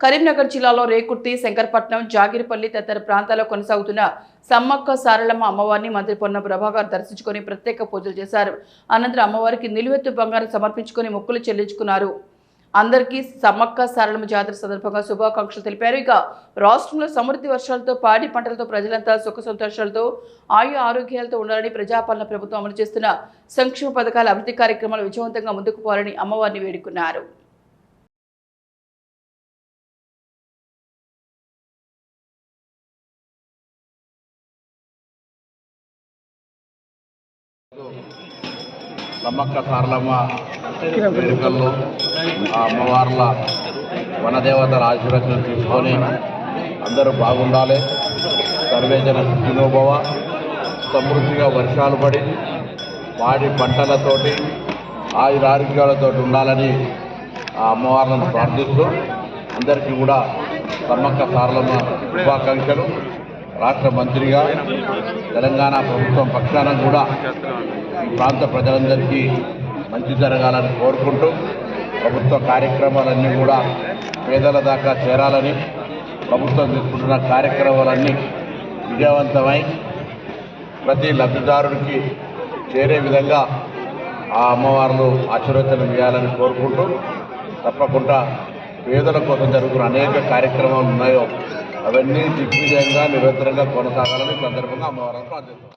కరీంనగర్ జిల్లాలో రేకుర్తి శంకర్పట్నం జాగిరిపల్లి తదితర ప్రాంతాల్లో కొనసాగుతున్న సమ్మక్క సారలమ్మ అమ్మవారిని మంత్రి పొన్న ప్రభాకర్ దర్శించుకొని ప్రత్యేక పూజలు చేశారు. అనంతరం అమ్మవారికి నిలువెత్తు బంగారం సమర్పించుకొని మొక్కులు చెల్లించుకున్నారు. అందరికీ సమ్మక్క సారలమ్మ జాతర సందర్భంగా శుభాకాంక్షలు తెలిపారు. ఇక రాష్ట్రంలో సమృద్ధి వర్షాలతో పాడి పంటలతో ప్రజలంతా సుఖ సంతోషాలతో ఆయు ఆరోగ్యాలతో ఉండాలని ప్రజాపాలన ప్రభుత్వం అమలు చేస్తున్న సంక్షేమ పథకాల అభివృద్ధి కార్యక్రమాలు విజయవంతంగా ముందుకు పోవాలని అమ్మవారిని వేడుకున్నారు. సమ్మక్క సారలమ్మ వేడుకల్లో ఆ అమ్మవార్ల వనదేవతల ఆశీర్వచనం తీసుకొని అందరూ బాగుండాలి. సర్వేజన సుఖినోభవ. సమృద్ధిగా వర్షాలు పడి వాడి పంటలతోటి ఆయురారోగ్యాలతో ఉండాలని ఆ అమ్మవార్లను ప్రార్థిస్తూ అందరికీ కూడా సమ్మక్క సారలమ్మ శుభాకాంక్షలు. రాష్ట్ర మంత్రిగా తెలంగాణ ప్రభుత్వం పక్షాన కూడా ఈ ప్రాంత ప్రజలందరికీ మంచి జరగాలని కోరుకుంటూ ప్రభుత్వ కార్యక్రమాలన్నీ కూడా పేదల దాకా చేరాలని ప్రభుత్వం తీసుకుంటున్న కార్యక్రమాలన్నీ విజయవంతమై ప్రతి లబ్ధిదారుడికి చేరే విధంగా ఆ అమ్మవార్లు ఆశీర్వచనం చేయాలని కోరుకుంటూ తప్పకుండా పేదల కోసం జరుగుతున్న అనేక కార్యక్రమాలు ఉన్నాయో అవన్నీ దిగ్విజయంగా నిరంతరంగా కొనసాగాలని ఈ సందర్భంగా అమ్మవారిని ప్రార్థిస్తున్నాం